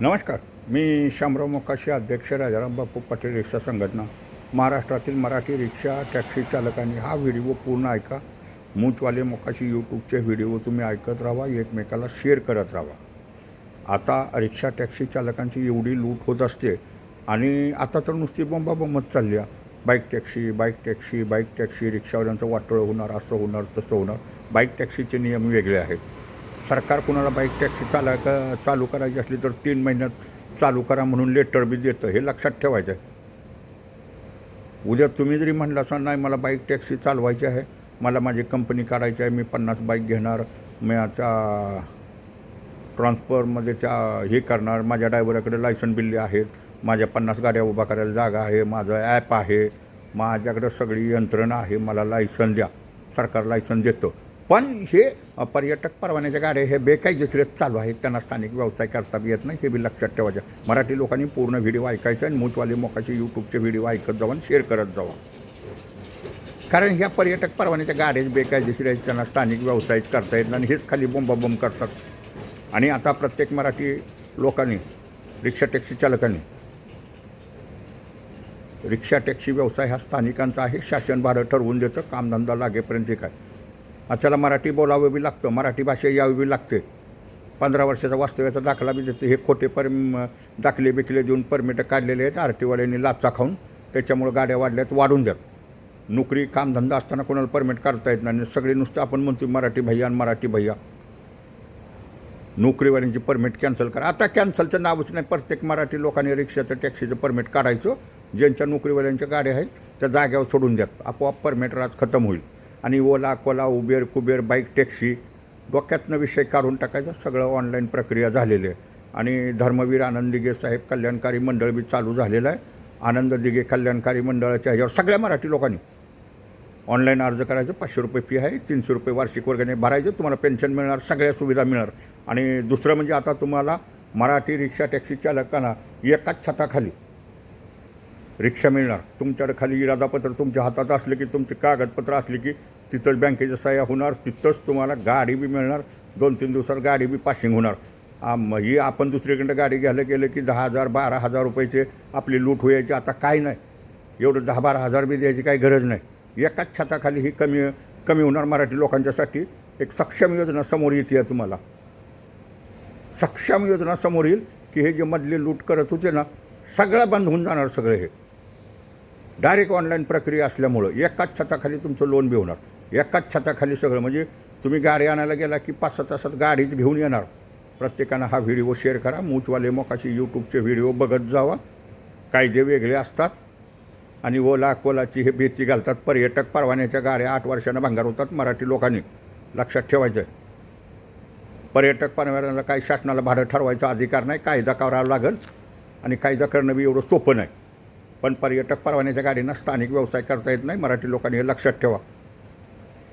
नमस्कार. मी शामराव मोकाशी अध्यक्ष राजाराम बापू पाटील रिक्षा संघटना. महाराष्ट्रातील मराठी रिक्षा टॅक्सी चालकांनी हा व्हिडिओ पूर्ण ऐका. मूचवाले मोकाशी यूट्यूबचे व्हिडिओ तुम्ही ऐकत राहा एकमेकाला शेअर करत राहा. आता रिक्षा टॅक्सी चालकांची एवढी लूट होत असते आणि आता तर नुसती बोंबाबोंबच चालली आहे. Bike taxi bike taxi bike taxi रिक्षावाल्यांचं वाटोळं होणार असं होणार तसं होणार. बाईक टॅक्सीचे नियम वेगळे आहेत. सरकार कुणाला बाईक टॅक्सी चाला चालू करायची असली तर तीन महिन्यात चालू करा म्हणून लेटर बी देतं. हे लक्षात ठेवायचं आहे. उद्या तुम्ही जरी म्हणलं असं नाही मला बाईक टॅक्सी चालवायची आहे. मला माझी कंपनी काढायची आहे. मी पन्नास बाईक घेणार. मी आता ट्रान्सफरमध्ये त्या हे करणार. माझ्या ड्रायव्हराकडे लायसन बिल्ले आहेत. माझ्या पन्नास गाड्या उभा करायला जागा आहे. माझं ॲप आहे. माझ्याकडं सगळी यंत्रणा आहे. मला लायसन द्या. सरकार लायसन देतं. पण हे पर्यटक परवान्याच्या गाड्या हे बेकायदेशीर चालू आहेत. त्यांना स्थानिक व्यवसाय करता येत नाही हे बी लक्षात ठेवायचं. मराठी लोकांनी पूर्ण व्हिडिओ ऐकायचं आणि मूचवाले मोकाचे यूट्यूबचे व्हिडिओ ऐकत जावा आणि शेअर करत जावा. कारण ह्या पर्यटक परवान्याच्या गाड्याच बेकायदेशीर आहेत त्यांना स्थानिक व्यवसायच करता येत नाही आणि हेच खाली बोंबाबोंब करतात. आणि आता प्रत्येक मराठी लोकांनी रिक्षा टॅक्सी चालकांनी रिक्षा टॅक्सी व्यवसाय हा स्थानिकांचा आहे. शासन भाडं ठरवून देतं कामधंदा लागेपर्यंत काय? त्याला मराठी बोलावं बी लागतं मराठी भाषा यावी बी लागते. पंधरा वर्षाचा वास्तव्याचा दाखला बी देते. हे खोटे परम दाखले बिकले देऊन परमिटं काढलेले आहेत. आर टी वाल्यांनी लाचा खाऊन त्याच्यामुळं गाड्या वाढल्यात वाढून द्या नोकरी कामधंदा असताना कोणाला परमिट काढता येत नाही. आणि सगळे नुसतं आपण म्हणतो मराठी भैया आणि मराठी भैया. नोकरीवाल्यांची परमिट कॅन्सल करा. आता कॅन्सलचं नावच नाही. प्रत्येक मराठी लोकांनी रिक्षाचं टॅक्सीचं परमिट काढायचं. ज्यांच्या नोकरीवाल्यांच्या गाड्या आहेत त्या जाग्यावर सोडून द्यात. आपोआप परमिट राज खतम होईल. आणि Ola cola Uber Kuber bike taxi डोक्यातनं विषय काढून टाकायचा. सगळं ऑनलाईन प्रक्रिया झालेली आहे. आणि धर्मवीर आनंद दिघे साहेब कल्याणकारी मंडळ बी चालू झालेलं आहे. आनंद दिघे कल्याणकारी मंडळाच्या ह्याच्यावर सगळ्या मराठी लोकांनी ऑनलाईन अर्ज करायचं. पाचशे रुपये फी आहे तीनशे रुपये वार्षिक वर्गाने भरायचं. तुम्हाला पेन्शन मिळणार सगळ्या सुविधा मिळणार. आणि दुसरं म्हणजे आता तुम्हाला मराठी रिक्षा टॅक्सी चालकांना एकाच छताखाली रिक्षा मिळणार. तुमच्याकडे खाली इरादापत्र तुमच्या हातात असले की तुमचे कागदपत्र असले की तिथंच बँकेच्या सह्या होणार तिथंच तुम्हाला गाडी बी मिळणार दोन तीन दिवसात गाडी बी पासिंग होणार. ही आपण दुसरीकडं गाडी घ्यायला गेलं की दहा हजार बारा हजार रुपयाचे आपली लूट व्हायची. आता काय नाही. एवढं दहा बारा हजार बी द्यायची काही गरज नाही. एकाच छताखाली ही कमी कमी होणार मराठी लोकांच्यासाठी. एक सक्षम योजना समोर येते आहे तुम्हाला. सक्षम योजना समोर येईल की हे जे मधले लूट करत होते ना सगळं बंद होऊन जाणार सगळं हे. डायरेक्ट ऑनलाईन प्रक्रिया असल्यामुळं एकाच छताखाली तुमचं लोन बी होणार. एकाच छताखाली सगळं म्हणजे तुम्ही गाडी आणायला गेला की पाच सहा तासात गाडीच घेऊन येणार. प्रत्येकानं हा व्हिडिओ शेअर करा मूचवाले मोकाशी यूट्यूबचे व्हिडिओ बघत जावा. कायदे वेगळे असतात आणि ओला कोलाची हे भीती घालतात. पर्यटक परवान्याच्या गाड्या आठ वर्षानं भांगार होतात मराठी लोकांनी. लक्षात ठेवायचं आहे पर्यटक परवान्याला काही शासनाला भाडं ठरवायचा अधिकार नाही कायदा करावा लागेल. आणि कायदा करणं बी एवढं सोपं नाही. पण पर्यटक परवान्याच्या गाडींना स्थानिक व्यवसाय करता येत नाही. मराठी लोकांनी हे लक्षात ठेवा.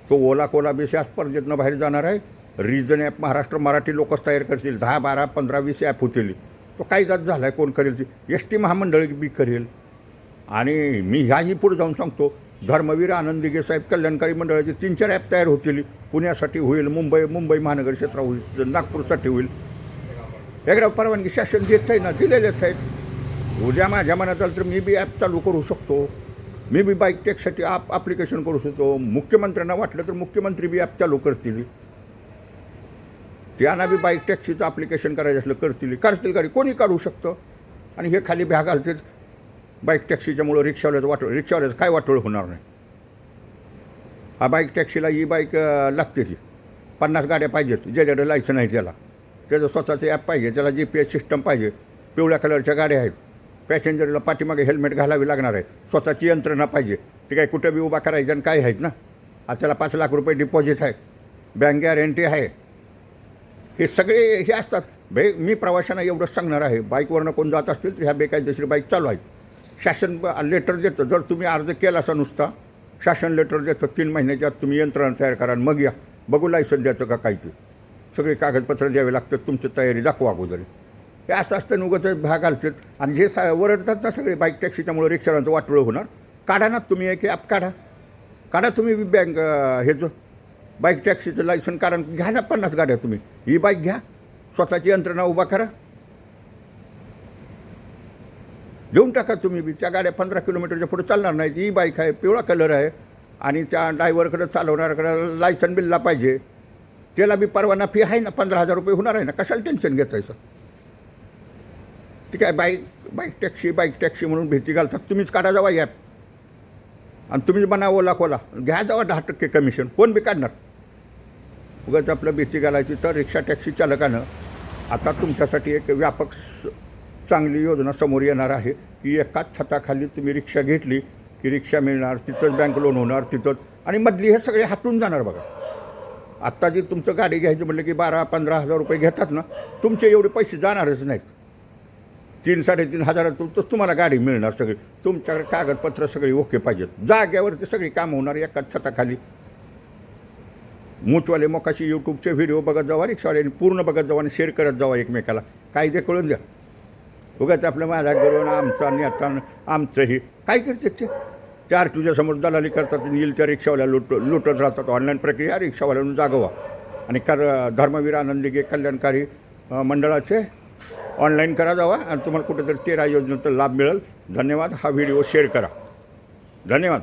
तो ओला कोला बीस या स्पर्धेतनं बाहेर जाणार आहे रिजन ॲप महाराष्ट्र मराठी लोकच तयार करतील. दहा बारा पंधरा वीस ॲप होतील. तो कायदाच झाला आहे कोण करेल ती? एस टी महामंडळ बी करेल. आणि मी ह्याही पुढे जाऊन सांगतो धर्मवीर आनंद साहेब कल्याणकारी मंडळाचे तीन चार ॲप तयार होतील. पुण्यासाठी होईल मुंबई मुंबई महानगर क्षेत्र होईल नागपूरसाठी होईल. एकदा परवानगी शासन देत आहे ना दिलेलेच आहेत. उद्या माझ्या मनात आलं तर मी बी ॲप चालू करू शकतो. मी बी बाईक टॅक्ससाठी ॲप ॲप्लिकेशन करू शकतो. मुख्यमंत्र्यांना वाटलं तर मुख्यमंत्री बी ॲप चालू करतील. त्यांना बी बाईक टॅक्सीचं ॲप्लिकेशन करायचं असलं करतील. करतील गाडी कोणी काढू शकतं? आणि हे खाली भ्या घालतील बाईक टॅक्सीच्यामुळं रिक्षावाल्याचं वाटोळ रिक्षावाल्याचं काय वाटोळ होणार नाही. हा बाईक टॅक्सीला ही बाईक लागते ती पन्नास गाड्या पाहिजेत. ज्याच्याकडे लायसन आहे त्याला. त्याचं स्वतःचं ॲप पाहिजे. त्याला जी पी एस सिस्टम पाहिजे. पिवळ्या कलरच्या गाड्या आहेत. पॅसेंजरला पाठीमागे हेल्मेट घालावी लागणार आहे. स्वतःची यंत्रणा पाहिजे. ते काय कुठं बी उभा करायचं आणि काय आहेत ना? आता त्याला पाच लाख रुपये डिपॉझिट आहे. बँक गॅरंटी आहे. हे सगळे हे असतात. बे मी प्रवाशांना एवढंच सांगणार आहे. बाईकवरनं कोण जात असतील तर ह्या बेकायदेशीर बाईक चालू आहेत. शासन लेटर देतं. जर तुम्ही अर्ज केला असा नुसता शासन लेटर देतं. तीन महिन्याच्या आत तुम्ही यंत्रणा तयार करा आणि मग या. बघू लायसन द्यायचं का काय ते. सगळे कागदपत्र द्यावे लागतात. तुमची तयारी दाखवा अगोदर. हे असं असतं उगत भाग घालतात. आणि जे सा वरडतात ना सगळे बाईक टॅक्सीच्यामुळे रिक्षावाल्यांचं वाटोळं होणार. काढा ना तुम्ही एक ॲप काढा. काढा तुम्ही बँक ह्याचं. बाईक टॅक्सीचं लायसन काढा घ्या ना पन्नास गाड्या तुम्ही. ही बाईक घ्या. स्वतःची यंत्रणा उभा करा. देऊन टाका तुम्ही बी. त्या गाड्या पंधरा किलोमीटरच्या पुढे चालणार नाहीत. ई बाईक आहे पिवळा कलर आहे. आणि त्या ड्रायव्हरकडे चालवणाऱ्याकडे लायसन बिलला पाहिजे. त्याला बी परवाना फी आहे ना पंधरा हजार रुपये होणार आहे ना. कशाला टेन्शन घेतायचं? ती काय bike bike taxi bike taxi म्हणून भीती घालतात. तुम्हीच काढा जावा ॲप आणि तुम्हीच बना ओला कोला घ्या जावा दहा टक्के कमिशन कोण बी काढणार? उगाच आपलं भीती घालायची तर रिक्षा टॅक्सी चालकानं आता तुमच्यासाठी एक व्यापक स- चांगली योजना समोर येणार आहे की एकाच छताखाली तुम्ही रिक्षा घेतली की रिक्षा मिळणार तिथंच बँक लोन होणार तिथंच. आणि मधली हे सगळे हटून जाणार बघा. आत्ता जे तुमचं गाडी घ्यायची म्हटलं की बारा पंधरा हजार रुपये घेतात ना तुमचे एवढे पैसे जाणारच नाहीत. तीन साडेतीन हजारातूनच तुम्हाला गाडी मिळणार सगळी. तुमच्याकडे कागदपत्र सगळी ओके पाहिजेत. जाग्यावरती सगळी कामं होणार एकाच छताखाली. मूचवाले मोकाशी यूट्यूबचे व्हिडिओ बघत जावा रिक्षावाल्याने पूर्ण बघत जावा आणि शेअर करत जावा एकमेकाला. कायदे कळून द्या. उगाच आपलं माझा करून आमचा नेता आमचंही. काय करतात ते? चार तुझ्यासमोर दलाली करतात येईल त्या रिक्षावाल्या लुट लुटत राहतात. ऑनलाईन प्रक्रिया रिक्षावाल्यानं जागवा. आणि कर धर्मवीर आनंदीगे कल्याणकारी मंडळाचे ऑनलाईन करा जावा आणि तुम्हाला कुठेतरी तेरा योजनेचा लाभ मिळेल. धन्यवाद. हा व्हिडिओ शेअर करा. धन्यवाद.